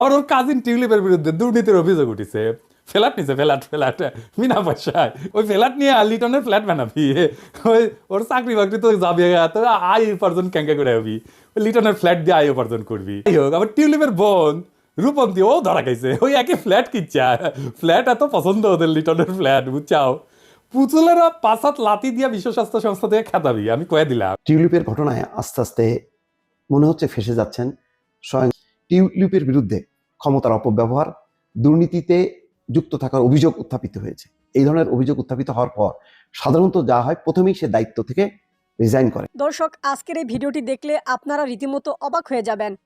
আর ওর cousin টিউলিপের বিরুদ্ধে দুর্নীতির অভিযোগ উঠেছে। ফ্ল্যাট নিছে, ফ্ল্যাট ফ্ল্যাট। বিনা পয়সায়। ওই ফ্ল্যাট নিয়ে লিটনের ফ্ল্যাট বানাবি। ওই ওর চাকরি বাকরি তো যাবে তো আয় উপার্জন ক্যাঙ্কা করে হবি। ওই লিটনের ফ্ল্যাট দিয়ে আয় উপার্জন করবি। যাই হোক, আবার টিউলিপের বোন রূপন্তী, ও ধরা খাইছে। ওই একই ফ্ল্যাট কিচ্ছা। ফ্ল্যাট এত পছন্দ ওদের লিটনের ফ্ল্যাট, বুঝছাও? পুতুলেরা পাঁচ হাত লাতি দিয়া বিশ্ব স্বাস্থ্য সংস্থা থেকে খেতাবি, আমি কয়ে দিলাম। টিউলিপের ঘটনায় আস্তে আস্তে মনে হচ্ছে ফেসে যাচ্ছেন স্বয়ং টিউলিপের বিরুদ্ধে ক্ষমতার অপব্যবহার, দুর্নীতিতে যুক্ত থাকার অভিযোগ উত্থাপিত হয়েছে। এই ধরনের অভিযোগ উত্থাপিত হওয়ার পর সাধারণত যা হয় প্রথমেই সে দায়িত্ব থেকে রিজাইন করে। দর্শক, আজকের এই ভিডিওটি দেখলে আপনারা রীতিমতো অবাক হয়ে যাবেন।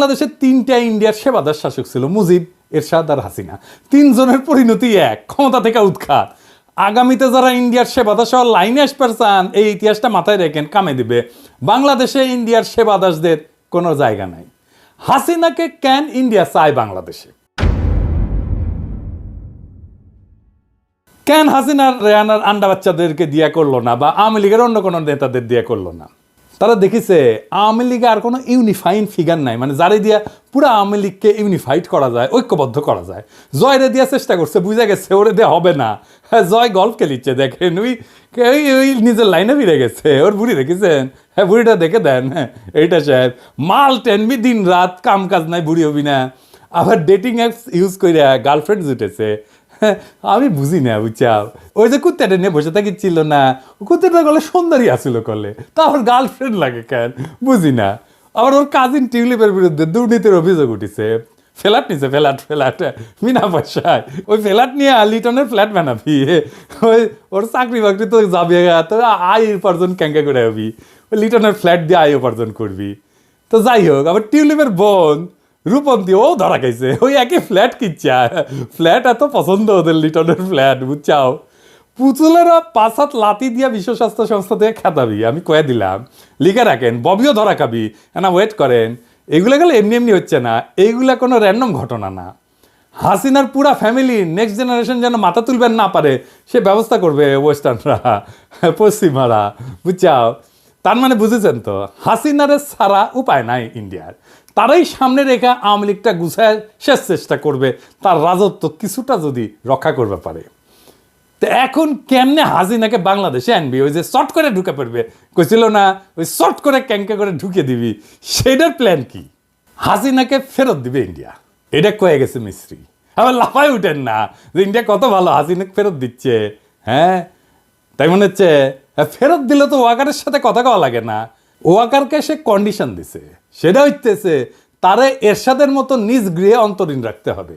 বাংলাদেশে তিনটা ইন্ডিয়ার সেবাদার শাসক ছিল, মুজিব, এরশাদ আর হাসিনা। তিনজনের পরিণতি এক, ক্ষমতা থেকে উৎখাত। আগামীতে যারা ইন্ডিয়ার সেবাদাস সহ লাইনে আসবার চান, এই ইতিহাসটা মাথায় রেখেন, কামে দিবে। বাংলাদেশে ইন্ডিয়ার সেবাদাসদের কোনো জায়গা নাই। হাসিনাকে ক্যান ইন্ডিয়া চায় বাংলাদেশে। ক্যান হাসিনার, রেহানার আন্ডা বাচ্চাদেরকে দিয়া করল না, বা আওয়ামী লীগের অন্য কোনো নেতাদের দিয়া করল না। তারা দেখেছে, আওয়ামী লীগে আর কোনো ইউনিফাইন ফিগার নাই। মানে যারে দিয়া পুরো আওয়ামী লীগকে ইউনিফাইড করা যায়, ঐক্যবদ্ধ করা যায়। জয়রে দিয়া চেষ্টা করছে, বুঝে গেছে ওরে দিয়ে হবে না। হ্যাঁ জয় গল্ফ খেলিচ্ছে, দেখেন, ওই ওই নিজের লাইনে ফিরে গেছে। ওর বুড়ি দেখেছেন? হ্যাঁ বুড়িটা দেখে দেন। হ্যাঁ এইটা সাহেব, মাল টেনবি দিন রাত কাম কাজ নাই, বুড়ি হবি না। আবার ডেটিং অ্যাপস ইউজ করে গার্লফ্রেন্ড জুটেছে। আমি বুঝি না, বুঝছাও। ওই যে কুত্তাটা নিয়ে বসে থাকি ছিল না কুত্তাটা গলে সুন্দরী আসিল কলে। তা আমার গার্লফ্রেন্ড লাগে কেন? বুঝি না। আবার ওর কাজিন টিউলিপের বিরুদ্ধে দুর্নীতির অভিযোগ উঠেছে। ফ্ল্যাট নিছে, ফ্ল্যাট ফ্ল্যাট। বিনা পয়সায়। ওই ফ্ল্যাট নিয়ে লিটনের ফ্ল্যাট বানাবি। ওই ওর চাকরি বাকরি তো যাবে তো আয় উপার্জন ক্যাঙ্কা করে হবি। ওই লিটনের ফ্ল্যাট দিয়ে আয় উপার্জন করবি। তো যাই হোক, আবার টিউলিপের বোন রূপন্তী ও ধরা খাইছে। ওই একই ফ্ল্যাট কিচ্ছা। ফ্ল্যাট এত পছন্দ ওদের লিটনের ফ্ল্যাট বুঝছাও? পুতুলেরা পাঁচ হাত লাতি দিয়া বিশ্ব স্বাস্থ্য সংস্থা থেকে খেতাবি, আমি কয়ে দিলাম। লিখে রাখেন, ববিও ধরা খাবি। না ওয়েট করেন। এগুলো গেলে এমনি এমনি হচ্ছে না, এইগুলা কোনো র্যান্ডম ঘটনা না। হাসিনার পুরা ফ্যামিলি নেক্সট জেনারেশন যেন মাথা তুলবেন না পারে, সে ব্যবস্থা করবে ওয়েস্টার্নরা পশ্চিমারা, বুঝছাও? তার মানে বুঝেছেন তো, হাসিনারে ছাড়া উপায় নাই ইন্ডিয়ার। তারাই সামনে রেখে আওয়ামী লীগটা গুছায় শেষ চেষ্টা করবে। তার রাজত্ব কিছুটা যদি রক্ষা করবে পারে। তো এখন কেমনে হাসিনাকে বাংলাদেশে আনবি? ওই যে শর্ট করে ঢুকে পড়বে। কইছিল না, ওই শর্ট করে ক্যাঙ্কা করে ঢুকে দিবি। সেটার প্ল্যান কি? হাসিনাকে ফেরত দিবে ইন্ডিয়া। এটা কয়ে গেছে মিস্ত্রি। আবার লাফায় উঠেন না যে ইন্ডিয়া কত ভালো, হাসিনাকে ফেরত দিচ্ছে। হ্যাঁ? তাই মনে হচ্ছে, ফেরত দিলে তো ওয়াকারের সাথে কথা কওয়া লাগে না। ওয়াকারকে সে কন্ডিশন দিছে। সেটা হইতেছে তারে এরশাদের মতো নিজ গৃহে অন্তরীণ রাখতে হবে।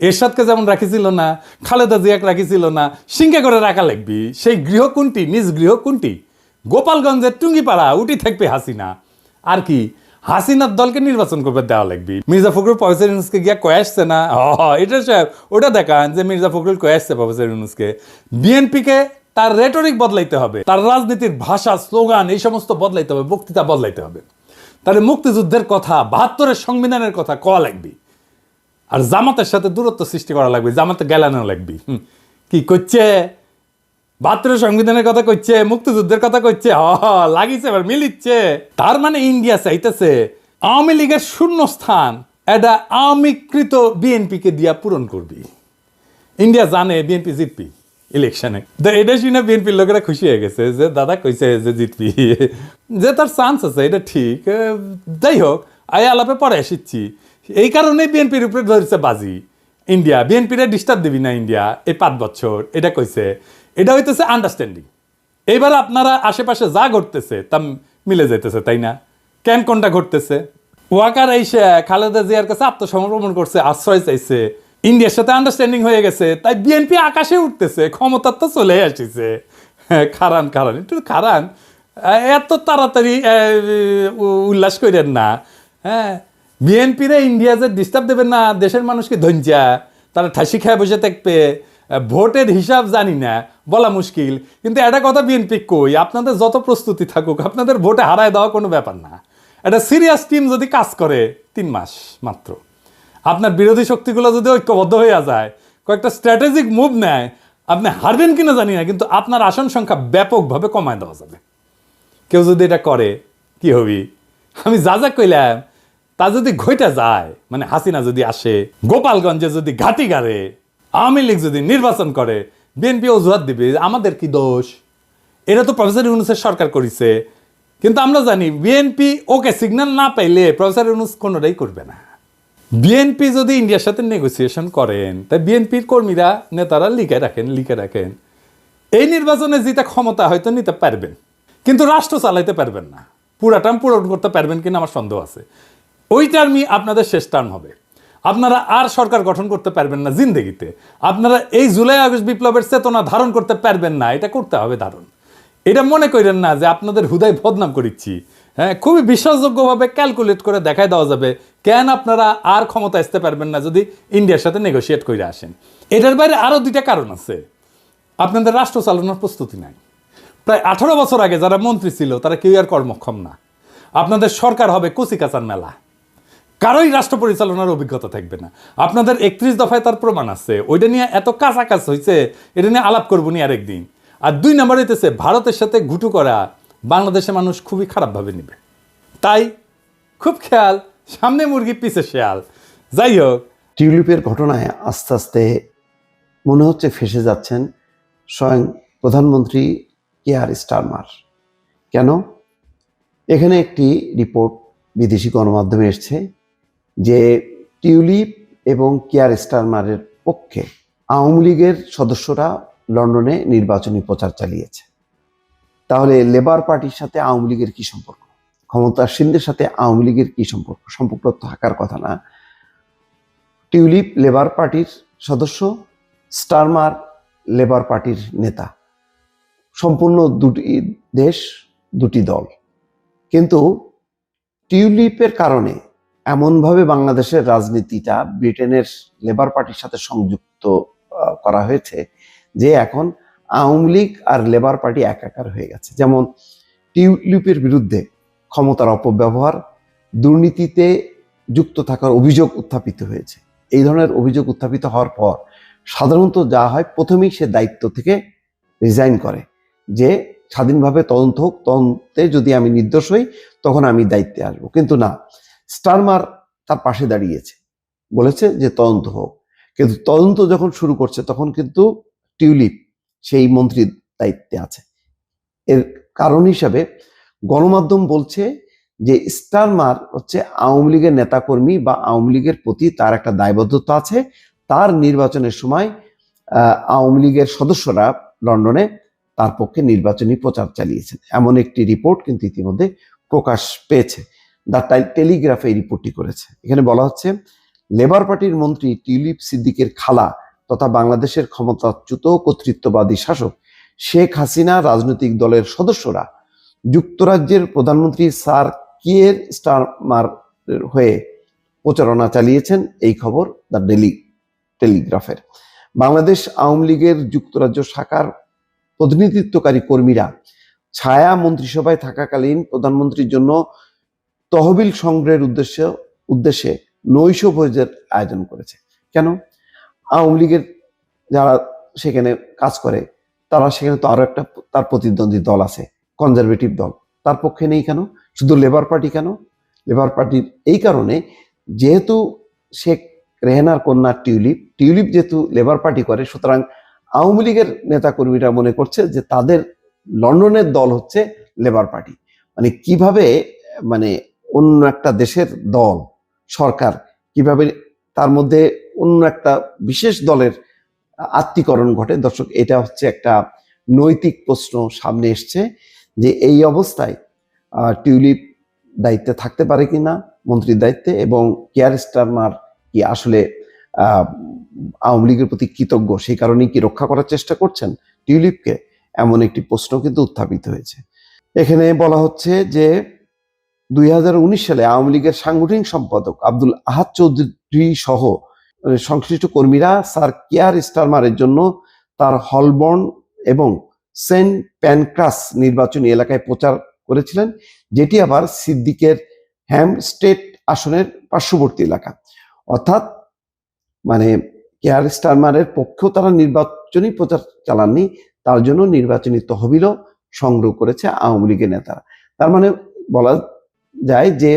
এরশাদকে যেমন রাখিছিল না খালেদা জিয়াকে রাখিছিল না সিংহে করে রাখা লাগবি। সেই গৃহ কোনটি? নিজ গৃহ কোনটি? গোপালগঞ্জের টুঙ্গিপাড়া উঠি থাকবে হাসিনা। আর কি? হাসিনার দলকে নির্বাচন করবে দেওয়া লাগবে। মির্জা ফখরুল প্রফেসর ইউনুসকে গিয়া কয়ে আসছে না? হ, এটা সাহেব ওটা দেখান যে মির্জা ফখরুল কয়ে আসছে প্রফেসর ইউনুসকে। বিএনপিকে তার রেটরিক বদলাইতে হবে তার রাজনীতির ভাষা স্লোগান এই সমস্ত বদলাইতে হবে বক্তৃতা বদলাইতে হবে। তাহলে মুক্তিযুদ্ধের কথা বাহাত্তরের সংবিধানের কথা কওয়া লাগবে। আর জামাতের সাথে দূরত্ব সৃষ্টি করা লাগবে জামাতে গেলানো লাগবে। কি করছে? বাহাত্তরের সংবিধানের কথা কইছে মুক্তিযুদ্ধের কথা কইছে হ হ, লাগিছে এবার মিলিচ্ছে। তার মানে ইন্ডিয়া চাইতেছে আওয়ামী লীগের শূন্য স্থান এটা আওয়ামীকৃত বিএনপিকে দিয়া পূরণ করবি। ইন্ডিয়া জানে বিএনপি জিতবি। ইলেকশনে তো এটা শুনে বিএনপির লোকেরা খুশি হয়ে গেছে যে, দাদা কইছে যে জিতবি। যে তার চান্স আছে, এটা ঠিক। যাই হোক, আয় আলাপে পরে এসেছি এই কারণেই বিএনপির উপরে ধরেছে বাজি। ইন্ডিয়া বিএনপিরে ডিস্টার্ব দিবি না ইন্ডিয়া এই পাঁচ বছর, এটা কইছে। এটা হইতেছে আন্ডারস্ট্যান্ডিং এইবার আপনারা আশেপাশে যা ঘটতেছে, তা মিলে যাইতেছে, তাই না? কেন কোনটা ঘটতেছে? ওয়াকার এসে খালেদা জিয়ার কাছে আত্মসমর্পণ করছে, আশ্রয় চাইছে। ইন্ডিয়ার সাথে আন্ডারস্ট্যান্ডিং হয়ে গেছে তাই বিএনপি আকাশে উঠতেছে ক্ষমতার তো চলে আসিছে। হ্যাঁ, খারান খারান একটু খারান। এত তাড়াতাড়ি উল্লাস করেন না। হ্যাঁ বিএনপিরে ইন্ডিয়া যে ডিস্টার্ব দেবেন না দেশের মানুষকে ধঞ্চা তারা ঠাসি খায় বসে থাকবে ভোটের হিসাব জানি না বলা মুশকিল। কিন্তু একটা কথা বিএনপি কই আপনাদের যত প্রস্তুতি থাকুক আপনাদের ভোটে হারায় দেওয়া কোনো ব্যাপার না। একটা সিরিয়াস টিম যদি কাজ করে তিন মাস মাত্র। আপনার বিরোধী শক্তিগুলো যদি ঐক্যবদ্ধ হয়ে যায়, কয়েকটা স্ট্র্যাটেজিক মুভ নেয়, আপনি হারবেন কিনা জানি না, কিন্তু আপনার আসন সংখ্যা ব্যাপকভাবে কমায় দেওয়া যাবে। কেউ যদি এটা করে, কি হবি? আমি যা যা কইলাম, তা যদি ঘইটা যায় মানে হাসিনা যদি আসে, গোপালগঞ্জে যদি ঘাটি গাড়ে, আওয়ামী লীগ যদি নির্বাচন করে, বিএনপি অজুহাত দিবে, আমাদের কি দোষ? এটা তো প্রফেসর ইউনুসের সরকার করেছে। কিন্তু আমরা জানি, বিএনপি ওকে সিগন্যাল না পাইলে প্রফেসর ইউনুস কোনোটাই করবে না। বিএনপি যদি ইন্ডিয়ার সাথে নেগোসিয়েশন করেন, তাই বিএনপির কর্মীরা, নেতারা লিখে রাখেন লিখে রাখেন। এই নির্বাচনে জিতে ক্ষমতা হয়তো নিতে পারবেন। কিন্তু রাষ্ট্র চালাইতে পারবেন না। পুরা টার্ম পূরণ করতে পারবেন কিনা আমার সন্দেহ আছে। ওই টার্মই আপনাদের শেষ টার্ম হবে। আপনারা আর সরকার গঠন করতে পারবেন না জিন্দেগিতে। আপনারা এই জুলাই, আগস্ট বিপ্লবের চেতনা ধারণ করতে পারবেন না। এটা করতে হবে ধারণ এটা মনে করেন না যে আপনাদের হুদায় বদনাম করিচ্ছি। হ্যাঁ খুবই বিশ্বাসযোগ্যভাবে ক্যালকুলেট করে দেখাই দেওয়া যাবে কেন আপনারা আর ক্ষমতা আসতে পারবেন না যদি ইন্ডিয়ার সাথে নেগোসিয়েট করে আসেন। এটার বাইরে আরও দুইটা কারণ আছে। আপনাদের রাষ্ট্র চালানোর প্রস্তুতি নাই। প্রায় আঠারো বছর আগে যারা মন্ত্রী ছিল, তারা কেউ আর কর্মক্ষম না। আপনাদের সরকার হবে কচিকাচার মেলা। কারোই রাষ্ট্র পরিচালনার অভিজ্ঞতা থাকবে না। আপনাদের একত্রিশ দফায় তার প্রমাণ আছে। ওইটা নিয়ে এত কাছাকাছি হয়েছে এটা নিয়ে আলাপ করব নি আরেকদিন। আর দুই নম্বর হইতেছে, ভারতের সাথে ঘুটু করা বাংলাদেশের মানুষ খুবই খারাপভাবে নেবে। তাই খুব খেয়াল, সামনে মুরগি, পিছে শেয়াল। যাই হোক। টিউলিপের ঘটনায় আস্তে আস্তে মনে হচ্ছে ফেসে যাচ্ছেন স্বয়ং প্রধানমন্ত্রী কেয়ার স্টারমার। কেন? এখানে একটি রিপোর্ট বিদেশি গণমাধ্যমে এসছে যে টিউলিপ এবং কেয়ার স্টারমারের পক্ষে আওয়ামী লীগের সদস্যরা লন্ডনে নির্বাচনী প্রচার চালিয়েছে। তাহলে লেবার পার্টির সাথে আওয়ামী লীগের কি সম্পর্ক? ক্ষমতাসীনদের সাথে আওয়ামী লীগের কি সম্পর্ক? সম্পর্ক থাকার কথা না। টিউলিপ লেবার পার্টির সদস্য, স্টারমার লেবার পার্টির নেতা। সম্পূর্ণ দুটি দেশ, দুটি দল। কিন্তু টিউলিপের কারণে এমনভাবে বাংলাদেশের রাজনীতিটা ব্রিটেনের লেবার পার্টির সাথে সংযুক্ত করা হয়েছে যে এখন আওয়ামী লীগ আর লেবার পার্টি একাকার হয়ে গেছে। যেমন টিউলিপের বিরুদ্ধে ক্ষমতার অপব্যবহার, দুর্নীতিতে যুক্ত থাকার অভিযোগ উত্থাপিত হয়েছে। এই ধরনের অভিযোগ উত্থাপিত হওয়ার পর সাধারণত যা হয়, প্রথমেই সে দায়িত্ব থেকে রিজাইন করে যে স্বাধীনভাবে তদন্ত হোক, তদন্তে যদি আমি নির্দোষ হই, তখন আমি দায়িত্বে আসব। কিন্তু না, স্টারমার তার পাশে দাঁড়িয়েছে। বলেছে যে তদন্ত হোক। কিন্তু তদন্ত যখন শুরু করছে, তখন কিন্তু টিউলিপ সেই মন্ত্রীর দায়িত্বে আছে। এর কারণ হিসাবে গণমাধ্যম বলছে যে স্টারমার হচ্ছে আওয়ামী লীগের নেতাকর্মী বা আওয়ামী লীগের প্রতি তার একটা দায়বদ্ধতা আছে। তার নির্বাচনের সময় আওয়ামী লীগের সদস্যরা লন্ডনে তার পক্ষে নির্বাচনী প্রচার চালিয়েছেন। এমন একটি রিপোর্ট কিন্তু ইতিমধ্যে প্রকাশ পেয়েছে। দ্য টেলিগ্রাফে এই রিপোর্টটি করেছে। এখানে বলা হচ্ছে, লেবার পার্টির মন্ত্রী টিউলিপ সিদ্দিকের খালা তথা বাংলাদেশের ক্ষমতাচ্যুত কর্তৃত্ববাদী শাসক শেখ হাসিনা রাজনৈতিক দলের সদস্যরা যুক্তরাজ্যের প্রধানমন্ত্রী স্যার কিয়ের স্টারমার হয়ে প্রচারণা চালিয়েছেন। এই খবর দ্য ডেলি, টেলিগ্রাফের। বাংলাদেশ আওয়ামী লীগের যুক্তরাজ্য শাখার প্রতিনিধিত্বকারী কর্মীরা ছায়া মন্ত্রিসভায় থাকাকালীন প্রধানমন্ত্রীর জন্য তহবিল সংগ্রহের উদ্দেশ্যে উদ্দেশ্যে নৈশ ভোজের আয়োজন করেছে। কেন? আওয়ামী লীগের যারা সেখানে কাজ করে, তারা সেখানে তো আরও একটা তার প্রতিদ্বন্দ্বী দল আছে কনজারভেটিভ দল। তার পক্ষে নেই কেন? শুধু লেবার পার্টি কেন? লেবার পার্টির এই কারণে যেহেতু শেখ রেহেনার কন্যা টিউলিপ টিউলিপ যেহেতু লেবার পার্টি করে, সুতরাং আওয়ামী লীগের নেতাকর্মীরা মনে করছে যে তাদের লন্ডনের দল হচ্ছে লেবার পার্টি মানে কীভাবে মানে অন্য একটা দেশের দল, সরকার কীভাবে তার মধ্যে অন্য একটা বিশেষ দলের আত্মীকরণ ঘটে। দর্শক, এটা হচ্ছে একটা নৈতিক প্রশ্ন সামনে এসছে যে এই অবস্থায় টিউলিপ দায়িত্বে থাকতে পারে কিনা, মন্ত্রীর দায়িত্বে এবং কেয়ার স্টারমার কি আসলে আওয়ামী লীগের প্রতি কৃতজ্ঞ, সেই কারণেই কি রক্ষা করার চেষ্টা করছেন টিউলিপকে? এমন একটি প্রশ্ন কিন্তু উত্থাপিত হয়েছে। এখানে বলা হচ্ছে যে দুই হাজার উনিশ সালে আওয়ামী লীগের সাংগঠনিক সম্পাদক আব্দুল আহাদ চৌধুরী সহ সংশ্লিষ্ট কর্মীরা স্যার কেয়ার স্টারমারের জন্য তার হলবর্ন এবং সেন্ট প্যানক্রাস নির্বাচনী এলাকায় প্রচার করেছিলেন, যেটি আবার সিদ্দিকের হ্যাম স্টেট আসনের পার্শ্ববর্তী এলাকা। অর্থাৎ মানে কেয়ার স্টারমারের পক্ষেও তারা নির্বাচনী প্রচার চালাননি, তার জন্য নির্বাচনী তহবিলও সংগ্রহ করেছে আওয়ামী লীগের নেতারা। তার মানে বলা যায় যে,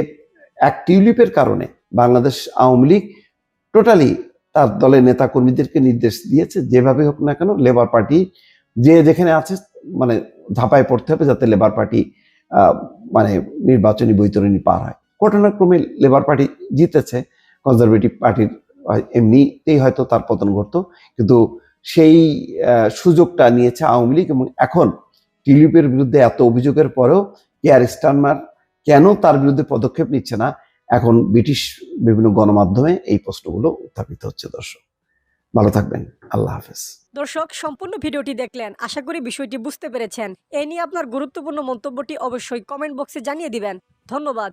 এক টিউলিপের কারণে বাংলাদেশ আওয়ামী লীগ টোটালি তার দলের নেতা কর্মীদেরকে নির্দেশ দিয়েছে, যেভাবে হোক না কেন লেবার পার্টি যে যেখানে আছে মানে ঝাঁপায় পড়তে হবে যাতে লেবার পার্টি মানে নির্বাচনী বৈতরণী পার হয়। ঘটনাক্রমে লেবার পার্টি জিতেছে কনজারভেটিভ পার্টির এমনিতেই হয়তো তার পতন ঘটতো, কিন্তু সেই সুযোগটা নিয়েছে আওয়ামী লীগ এবং এখন টিউলিপের বিরুদ্ধে এত অভিযোগের পরেও কেয়ার স্টারমার কেন তার বিরুদ্ধে পদক্ষেপ নিচ্ছে না এখন ব্রিটিশ বিভিন্ন গণমাধ্যমে এই প্রশ্নগুলো উত্থাপিত হচ্ছে, দর্শক। ভালো থাকবেন। আল্লাহ হাফেজ। দর্শক, সম্পূর্ণ ভিডিওটি দেখলেন। আশা করি বিষয়টি বুঝতে পেরেছেন। এ নিয়ে আপনার গুরুত্বপূর্ণ মন্তব্যটি অবশ্যই কমেন্ট বক্সে জানিয়ে দিবেন। ধন্যবাদ।